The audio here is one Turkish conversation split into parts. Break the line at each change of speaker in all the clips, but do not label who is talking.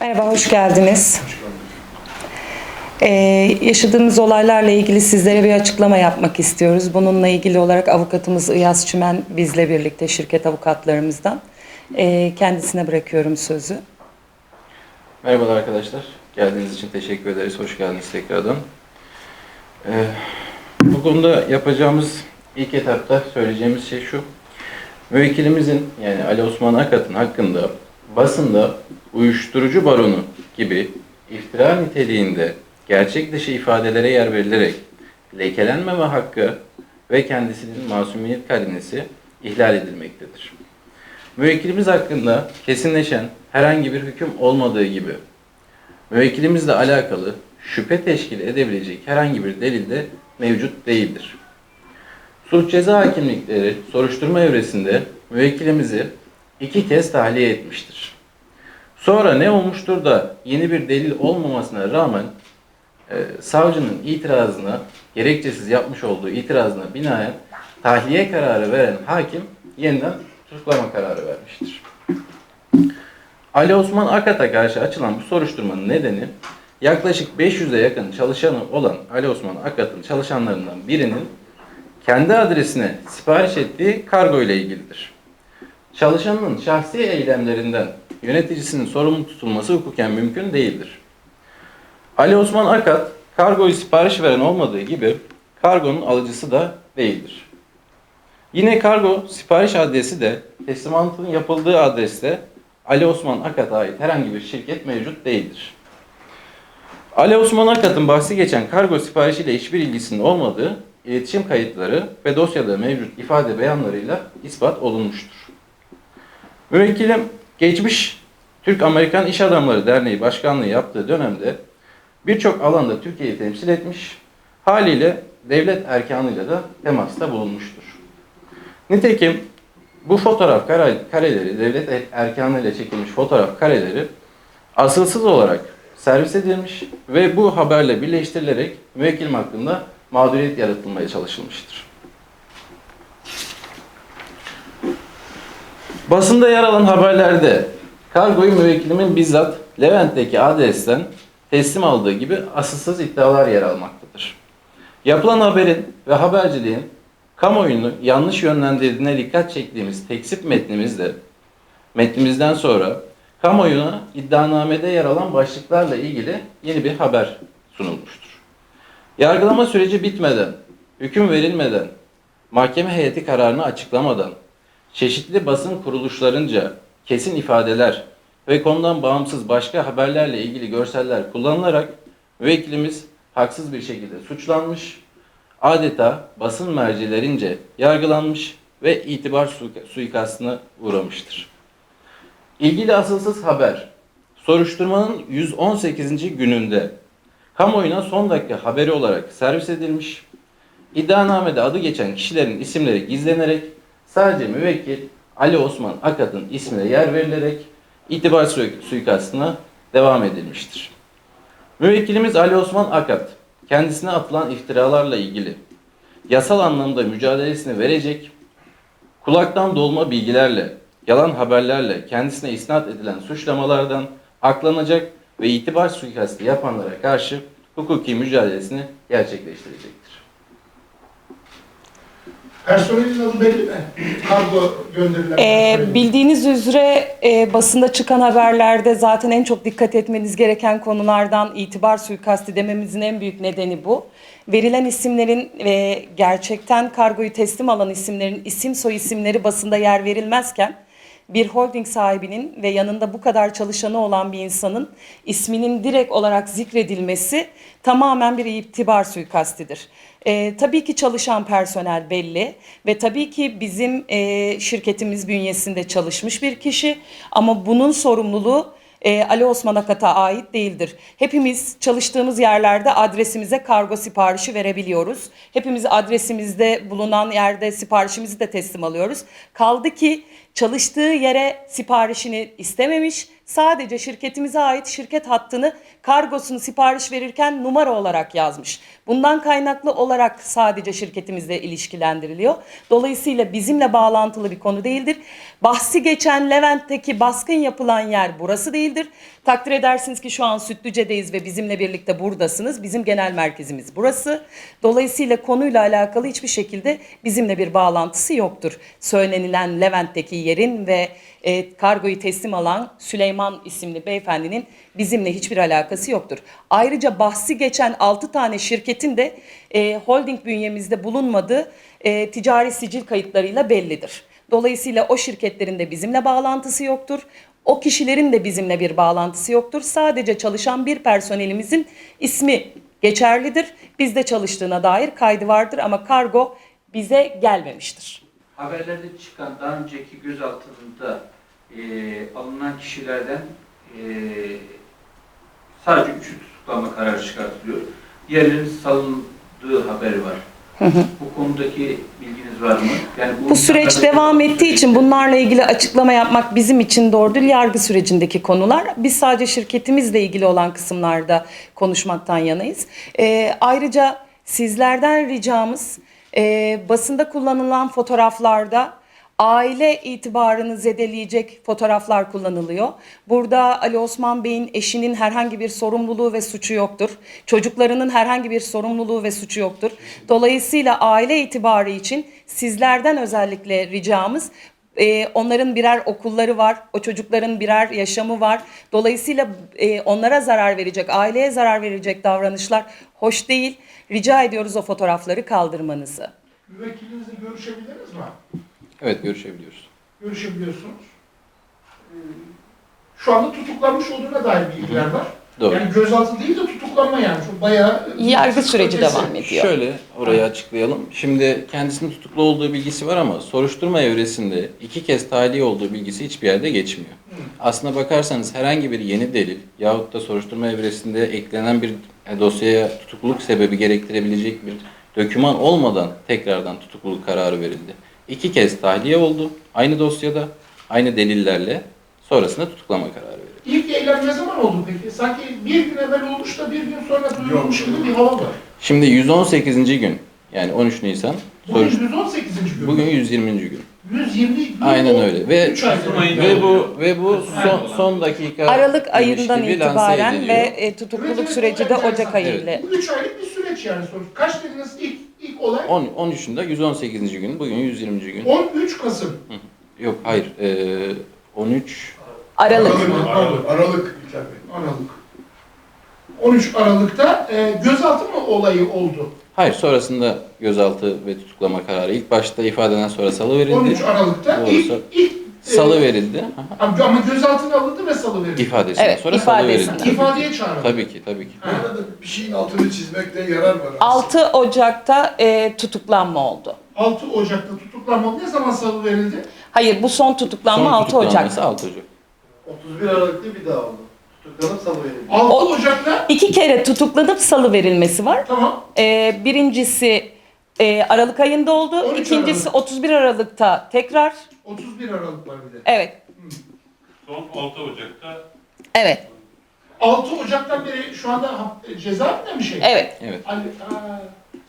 Merhaba, hoş geldiniz. Ee, yaşadığımız olaylarla ilgili sizlere bir açıklama yapmak istiyoruz. Bununla ilgili olarak avukatımız İyaz Çimen bizle birlikte şirket avukatlarımızdan. Ee, kendisine bırakıyorum sözü.
Merhabalar arkadaşlar. Geldiğiniz için teşekkür ederiz. Hoş geldiniz tekrardan. Ee, bu konuda yapacağımız ilk etapta söyleyeceğimiz şey şu. Müvekkilimizin yani Ali Osman Akat'ın hakkında basında uyuşturucu baronu gibi iftira niteliğinde gerçek dışı ifadelere yer verilerek lekelenmeme hakkı ve kendisinin masumiyet karinesi ihlal edilmektedir. Müvekkilimiz hakkında kesinleşen herhangi bir hüküm olmadığı gibi müvekkilimizle alakalı şüphe teşkil edebilecek herhangi bir delil de mevcut değildir. Suç ceza hakimlikleri soruşturma evresinde müvekkilimizi iki kez tahliye etmiştir. Sonra ne olmuştur da yeni bir delil olmamasına rağmen e, savcının itirazına, gerekçesiz yapmış olduğu itirazına binaen tahliye kararı veren hakim yeniden tutuklama kararı vermiştir. Ali Osman Akat'a karşı açılan bu soruşturmanın nedeni yaklaşık 500'e yakın çalışanı olan Ali Osman Akat'ın çalışanlarından birinin kendi adresine sipariş ettiği kargo ile ilgilidir. Çalışanın şahsi eylemlerinden yöneticisinin sorumlu tutulması hukuken mümkün değildir. Ali Osman Akat, kargoyu sipariş veren olmadığı gibi kargonun alıcısı da değildir. Yine kargo sipariş adresi de teslimatın yapıldığı adreste Ali Osman Akat'a ait herhangi bir şirket mevcut değildir. Ali Osman Akat'ın bahsi geçen kargo siparişiyle hiçbir ilgisinin olmadığı iletişim kayıtları ve dosyada mevcut ifade beyanlarıyla ispat olunmuştur. Müvekkilim geçmiş Türk-Amerikan İş Adamları Derneği Başkanlığı yaptığı dönemde birçok alanda Türkiye'yi temsil etmiş, haliyle devlet erkanıyla da temasta bulunmuştur. Nitekim bu fotoğraf kare- kareleri, devlet er- erkanıyla çekilmiş fotoğraf kareleri asılsız olarak servis edilmiş ve bu haberle birleştirilerek müvekkilim hakkında mağduriyet yaratılmaya çalışılmıştır. Basında yer alan haberlerde kargoyu müvekkilimin bizzat Levent'teki adresten teslim aldığı gibi asılsız iddialar yer almaktadır. Yapılan haberin ve haberciliğin kamuoyunu yanlış yönlendirdiğine dikkat çektiğimiz teksip metnimizde metnimizden sonra kamuoyuna iddianamede yer alan başlıklarla ilgili yeni bir haber sunulmuştur. Yargılama süreci bitmeden, hüküm verilmeden, mahkeme heyeti kararını açıklamadan, çeşitli basın kuruluşlarınca kesin ifadeler ve konudan bağımsız başka haberlerle ilgili görseller kullanılarak müvekkilimiz haksız bir şekilde suçlanmış, adeta basın mercilerince yargılanmış ve itibar su- suikastına uğramıştır. İlgili asılsız haber, soruşturmanın 118. gününde kamuoyuna son dakika haberi olarak servis edilmiş, iddianamede adı geçen kişilerin isimleri gizlenerek sadece müvekkil Ali Osman Akat'ın ismine yer verilerek itibar sui- suikastına devam edilmiştir. Müvekkilimiz Ali Osman Akat, kendisine atılan iftiralarla ilgili yasal anlamda mücadelesini verecek, kulaktan dolma bilgilerle, yalan haberlerle kendisine isnat edilen suçlamalardan aklanacak ve itibar suikastı yapanlara karşı hukuki mücadelesini gerçekleştirecektir.
Personelin adı belli mi? Kargo gönderilen
Ee,
personelin.
bildiğiniz üzere e, basında çıkan haberlerde zaten en çok dikkat etmeniz gereken konulardan itibar suikasti dememizin en büyük nedeni bu. Verilen isimlerin ve gerçekten kargoyu teslim alan isimlerin isim soy isimleri basında yer verilmezken bir holding sahibinin ve yanında bu kadar çalışanı olan bir insanın isminin direkt olarak zikredilmesi tamamen bir itibar suikastidir. Ee, tabii ki çalışan personel belli ve tabii ki bizim e, şirketimiz bünyesinde çalışmış bir kişi ama bunun sorumluluğu e, Ali Osman Akat'a ait değildir. Hepimiz çalıştığımız yerlerde adresimize kargo siparişi verebiliyoruz. Hepimiz adresimizde bulunan yerde siparişimizi de teslim alıyoruz. Kaldı ki çalıştığı yere siparişini istememiş. Sadece şirketimize ait şirket hattını kargosunu sipariş verirken numara olarak yazmış. Bundan kaynaklı olarak sadece şirketimizle ilişkilendiriliyor. Dolayısıyla bizimle bağlantılı bir konu değildir. Bahsi geçen Levent'teki baskın yapılan yer burası değildir. Takdir edersiniz ki şu an Sütlüce'deyiz ve bizimle birlikte buradasınız. Bizim genel merkezimiz burası. Dolayısıyla konuyla alakalı hiçbir şekilde bizimle bir bağlantısı yoktur. Söylenilen Levent'teki yerin ve e, kargoyu teslim alan Süleyman isimli beyefendinin bizimle hiçbir alakası yoktur. Ayrıca bahsi geçen 6 tane şirketin de e, holding bünyemizde bulunmadığı e, ticari sicil kayıtlarıyla bellidir. Dolayısıyla o şirketlerin de bizimle bağlantısı yoktur. O kişilerin de bizimle bir bağlantısı yoktur. Sadece çalışan bir personelimizin ismi geçerlidir. Bizde çalıştığına dair kaydı vardır ama kargo bize gelmemiştir.
Haberlerde çıkan daha önceki gözaltında e, alınan kişilerden e, sadece üçü tutuklama kararı çıkartılıyor. Diğerlerinin salındığı haberi var. Bu konudaki bilginiz var mı? Yani
Bu süreç
insanlar-
devam ettiği için bunlarla ilgili açıklama yapmak bizim için doğru değil. Yargı sürecindeki konular. Biz sadece şirketimizle ilgili olan kısımlarda konuşmaktan yanayız. Ee, ayrıca sizlerden ricamız e, basında kullanılan fotoğraflarda aile itibarını zedeleyecek fotoğraflar kullanılıyor. Burada Ali Osman Bey'in eşinin herhangi bir sorumluluğu ve suçu yoktur. Çocuklarının herhangi bir sorumluluğu ve suçu yoktur. Dolayısıyla aile itibarı için sizlerden özellikle ricamız e, onların birer okulları var, o çocukların birer yaşamı var. Dolayısıyla e, onlara zarar verecek, aileye zarar verecek davranışlar hoş değil. Rica ediyoruz o fotoğrafları kaldırmanızı.
Müvekkilinizle görüşebildiniz mi?
Evet görüşebiliyoruz.
Görüşebiliyorsunuz. Ee, Şu anda tutuklanmış olduğuna dair bilgiler var.
Doğru.
Yani gözaltı değil de tutuklanma yani. Çok bayağı...
Yargı süreci
ötesi.
devam ediyor.
Şöyle orayı açıklayalım. Şimdi kendisinin tutuklu olduğu bilgisi var ama soruşturma evresinde iki kez tahliye olduğu bilgisi hiçbir yerde geçmiyor. Aslına bakarsanız herhangi bir yeni delil yahut da soruşturma evresinde eklenen bir e, dosyaya tutukluluk sebebi gerektirebilecek bir döküman olmadan tekrardan tutukluluk kararı verildi. İki kez tahliye oldu aynı dosyada aynı delillerle sonrasında tutuklama kararı.
İlk eylem ne zaman oldu peki? Sanki bir gün evvel olmuş da bir gün sonra duyurulmuş gibi bir hava var.
Şimdi 118. gün yani 13 Nisan
Bugün
soruş
118. gün.
bugün 120. gün.
120 gün
Aynen öyle. Ve ve bu ve bu son, son dakika
Aralık ayından itibaren ve e, tutukluluk süreci de Ocak ayı ile.
Bu 3 aylık bir süreç yani sonuç. Kaç dediniz ilk ilk olay?
10 13'ünde 118. gün, bugün 120. gün.
13 Kasım.
Yok hayır. eee 13
Aralık.
Aralık.
Aralık İlker Bey.
Aralık. 13 Aralık'ta e, gözaltı mı olayı oldu?
hayır sonrasında gözaltı ve tutuklama kararı. İlk başta ifadeden sonra salı
13
verildi.
Aralık'ta
Doğru.
ilk, ilk
Salı verildi.
Ama ama gözaltına alındı ve salı verildi.
İfadesinden
Evet,
sonra salı
ifadesinden.
verildi.
İfadeye çağrıldı.
Tabii ki, tabii ki.
Burada da bir şeyin altını çizmekte yarar var. aslında.
6 Ocak'ta e, tutuklanma oldu.
6 Ocak'ta tutuklanma ne zaman salı verildi?
Hayır bu son tutuklanma
Son
6 Ocak.
tutuklanması 6 Ocak.
31 Aralık'ta bir daha oldu. Tutuklanıp salı verildi.
6
O-
Ocak'ta
İki kere tutuklanıp salı verilmesi var.
tamam.
E, birincisi e, Aralık ayında oldu.
13
İkincisi
Aralık.
31 Aralık'ta tekrar.
31 Aralık var bir de.
Evet.
Son 6 Ocak'ta
Evet.
6 Ocak'tan beri şu anda ha- cezaevinde mi şey?
Evet.
Evet.
Ali, ha.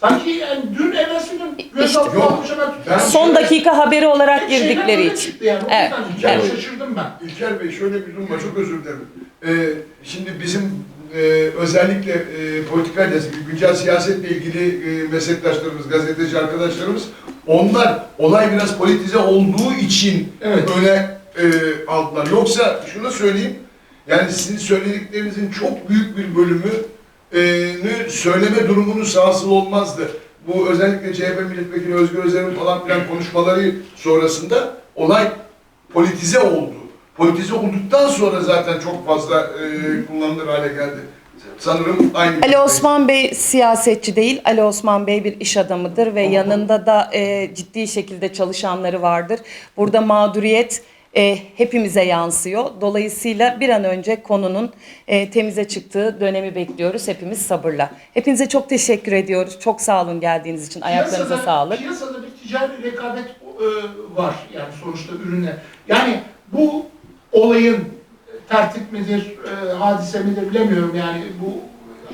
Sanki yani dün evvelsi gün gözaltı
Ben-
Son dakika haberi olarak girdikleri için.
Yani.
Evet,
yüzden
evet.
şaşırdım ben.
İlker Bey şöyle bir durum var, çok özür dilerim. Ee, şimdi bizim e, özellikle e, politikayla, güncel siyasetle ilgili e, meslektaşlarımız, gazeteci arkadaşlarımız, onlar olay biraz politize olduğu için
Evet.
öne e, aldılar. Yoksa şunu söyleyeyim, yani sizin söylediklerinizin çok büyük bir bölümü e, nü söyleme durumunuz hasıl olmazdı. Bu özellikle CHP milletvekili Özgür Özel'in falan filan konuşmaları sonrasında olay politize oldu. Politize olduktan sonra zaten çok fazla e, kullanılır hale geldi. Sanırım aynı.
Ali Osman Bey siyasetçi değil. Ali Osman Bey bir iş adamıdır ve yanında da e, ciddi şekilde çalışanları vardır. Burada mağduriyet e, hepimize yansıyor. Dolayısıyla bir an önce konunun e, temize çıktığı dönemi bekliyoruz. Hepimiz sabırla. Hepinize çok teşekkür ediyoruz. Çok sağ olun geldiğiniz için. Ayaklarınıza
Piyasada-
sağlık.
Piyasada bir ticari rekabet e, var yani sonuçta ürüne. Yani bu olayın tertip midir, e, hadise midir bilemiyorum yani bu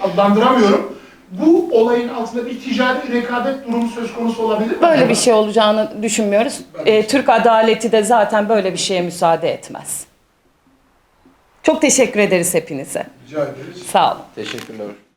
adlandıramıyorum. Bu olayın altında bir ticari rekabet durumu söz konusu olabilir mi?
Böyle bir şey olacağını düşünmüyoruz. E, Türk adaleti de zaten böyle bir şeye müsaade etmez. Çok teşekkür ederiz hepinize.
Rica ederiz.
Sağ olun.
Teşekkürler.